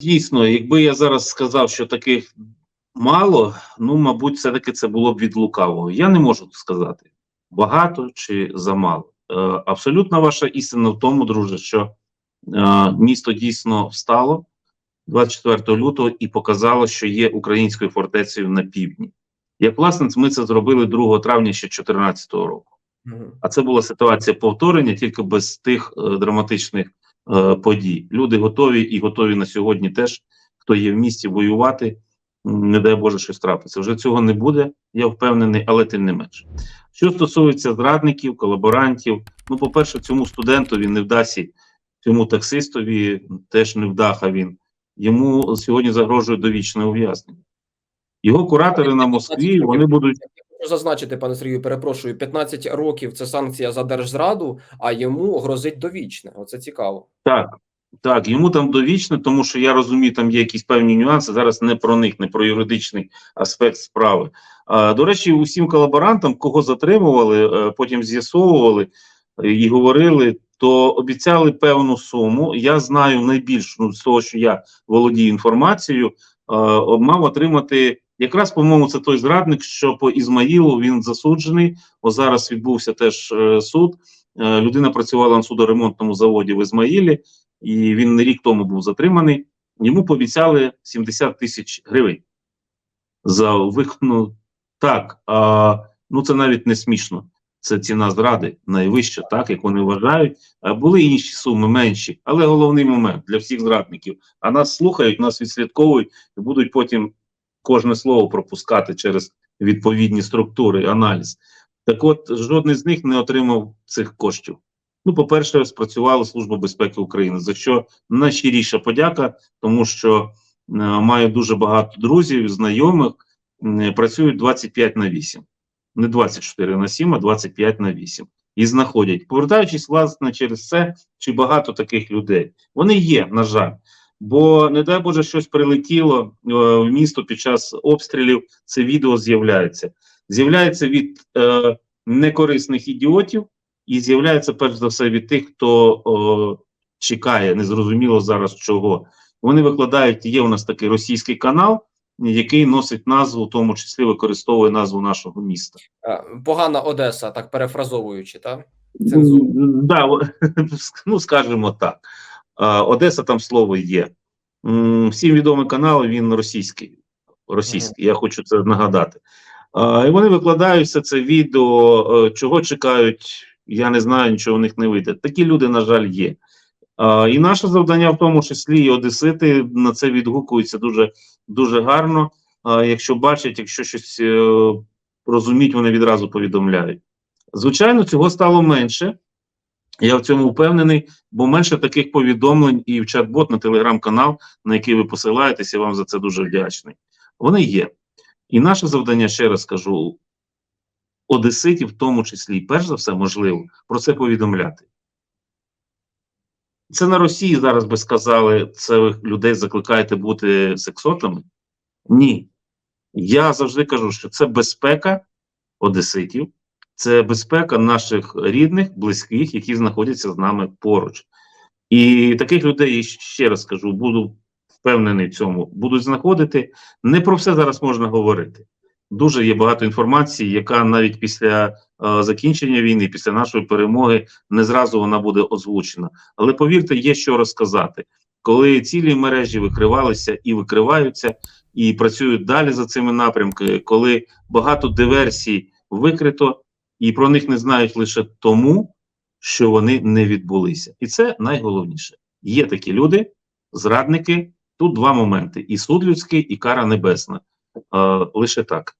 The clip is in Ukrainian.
Дійсно, якби я зараз сказав, що таких мало, ну, мабуть, все-таки це було б від лукавого. Я не можу сказати, багато чи замало. Е, абсолютна ваша істина в тому, друже, що е, місто дійсно встало 24 лютого і показало, що є українською фортецею на півдні. Як власне, ми це зробили 2 травня ще 2014 року. А це була ситуація повторення тільки без тих е, драматичних е, подій. Люди готові і готові на сьогодні теж, хто є в місті, воювати. Не дай Боже, щось трапиться. Вже цього не буде, я впевнений, але тим не менше. Що стосується зрадників, колаборантів, ну, по-перше, цьому студентові не вдасться, цьому таксистові теж не вдаха він. Йому сьогодні загрожує довічне ув'язнення. Його куратори на Москві вони будуть. Зазначити, пане Сергію, перепрошую, 15 років це санкція за держзраду, а йому грозить довічне. Оце цікаво. Так, так, йому там довічне, тому що я розумію, там є якісь певні нюанси. Зараз не про них, не про юридичний аспект справи. А, до речі, усім колаборантам, кого затримували, е, потім з'ясовували е, і говорили, то обіцяли певну суму. Я знаю найбільш ну, з того, що я володію інформацією, е, мав отримати. Якраз, по-моєму, це той зрадник, що по Ізмаїлу він засуджений. О, зараз відбувся теж е, суд. Е, людина працювала на судоремонтному заводі в Ізмаїлі, і він не рік тому був затриманий. Йому пообіцяли 70 тисяч гривень за виконану. Так, а, ну це навіть не смішно. Це ціна зради найвища, так як вони вважають. Були інші суми менші, але головний момент для всіх зрадників. А нас слухають, нас відслідковують і будуть потім кожне слово пропускати через відповідні структури, аналіз. Так от, жодний з них не отримав цих коштів. Ну, по-перше, спрацювала Служба безпеки України, за що найщиріша подяка, тому що е, маю дуже багато друзів, знайомих, працюють 25 на 8. Не 24 на 7, а 25 на 8. І знаходять. Повертаючись, власне, через це, чи багато таких людей. Вони є, на жаль. Бо, не дай Боже, щось прилетіло е, в місто під час обстрілів, це відео з'являється. З'являється від е, некорисних ідіотів, і з'являється перш за все від тих, хто о, чекає, незрозуміло зараз чого. Вони викладають, є у нас такий російський канал, який носить назву, в тому числі використовує назву нашого міста. Е, Погана Одеса, так перефразовуючи, так? Да, ну скажімо так. Одеса там слово є. Всім відомий канал, він російський. Російський, я хочу це нагадати. І вони викладають все це відео, е, чого чекають. Я не знаю, нічого в них не вийде. Такі люди, на жаль, є. І наше завдання, в тому числі, і одесити на це відгукуються дуже, дуже гарно. Якщо бачать, якщо щось е, розуміють, вони відразу повідомляють. Звичайно, цього стало менше. Я в цьому впевнений, бо менше таких повідомлень і в чат-бот на телеграм-канал, на який ви посилаєтесь, я вам за це дуже вдячний. Вони є. І наше завдання, ще раз кажу, одеситів, в тому числі, перш за все, можливо, про це повідомляти. Це на Росії зараз би сказали, це ви людей закликаєте бути сексотами? Ні. Я завжди кажу, що це безпека одеситів, це безпека наших рідних, близьких, які знаходяться з нами поруч. І таких людей, ще раз кажу, буду впевнений в цьому, будуть знаходити. Не про все зараз можна говорити. Дуже є багато інформації, яка навіть після е, закінчення війни, після нашої перемоги, не зразу вона буде озвучена. Але повірте, є що розказати. Коли цілі мережі викривалися і викриваються, і працюють далі за цими напрямками, коли багато диверсій викрито, і про них не знають лише тому, що вони не відбулися. І це найголовніше. Є такі люди, зрадники. Тут два моменти: і суд людський, і кара небесна. Е, лише так.